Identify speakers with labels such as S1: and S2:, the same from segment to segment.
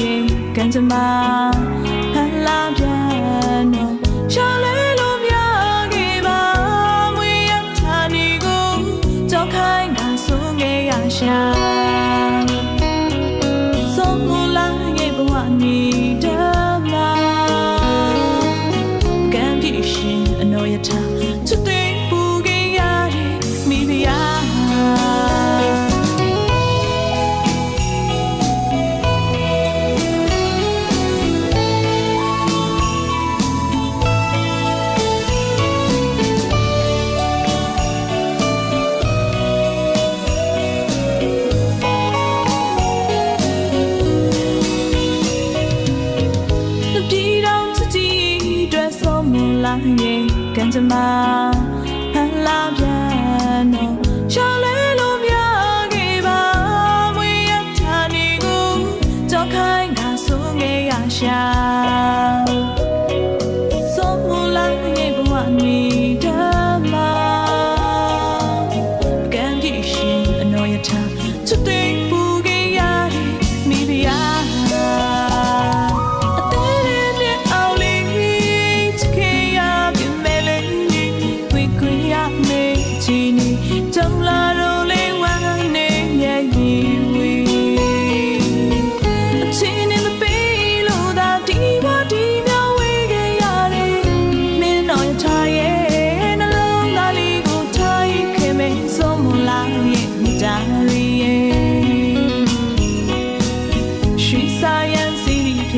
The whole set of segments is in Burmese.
S1: ရေကန်ချမဟလာပြန်တော့ရှော်လေလို့ပြခဲ့ပါမွေရထာနေကိုကြောက်ခိုင်းတာဆုံးခဲ့ရရှာဆုံးလို့လာရဲ့ဘဝနေတမကံပြည့်ရှင်အနော်ရထား မူလာရဲ့ကံကြမ္မာဟလာပြန်တော့ချော်လဲလို့မြခဲ့ပါမွေရထာနေကိုကြောက်ခိုင်းတာဆုံးခဲ့ရရှာ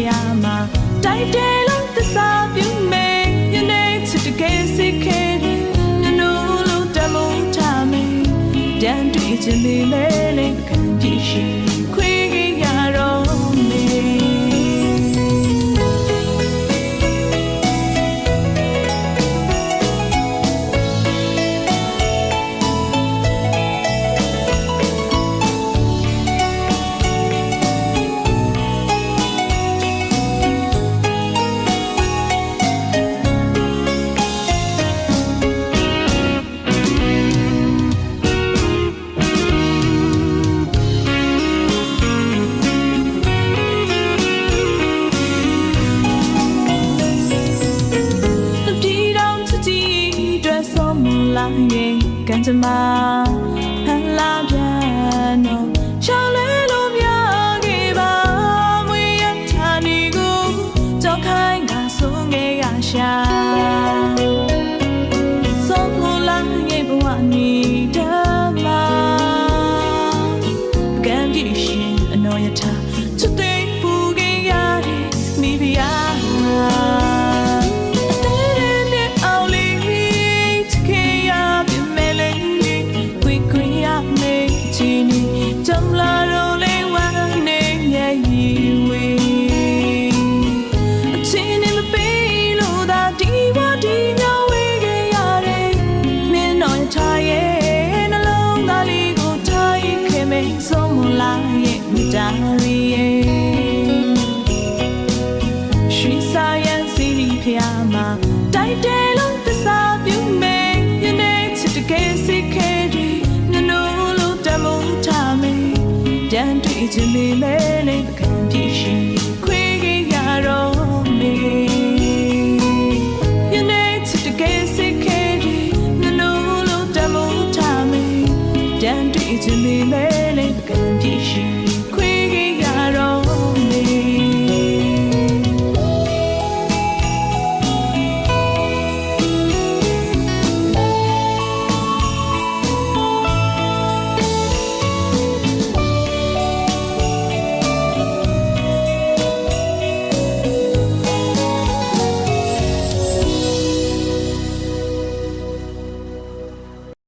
S1: ရာမှာတိုက်တယ်လို့သစာပြုမယ်ယနေ့ချစ်တကယ်စိတ်ခဲတယ်နနူလို့တမုန်ထားမယ်တန်တွေ့ချင်မိမယ်လေခံကြည့်ရှိ 愿意跟着吗 life. to me,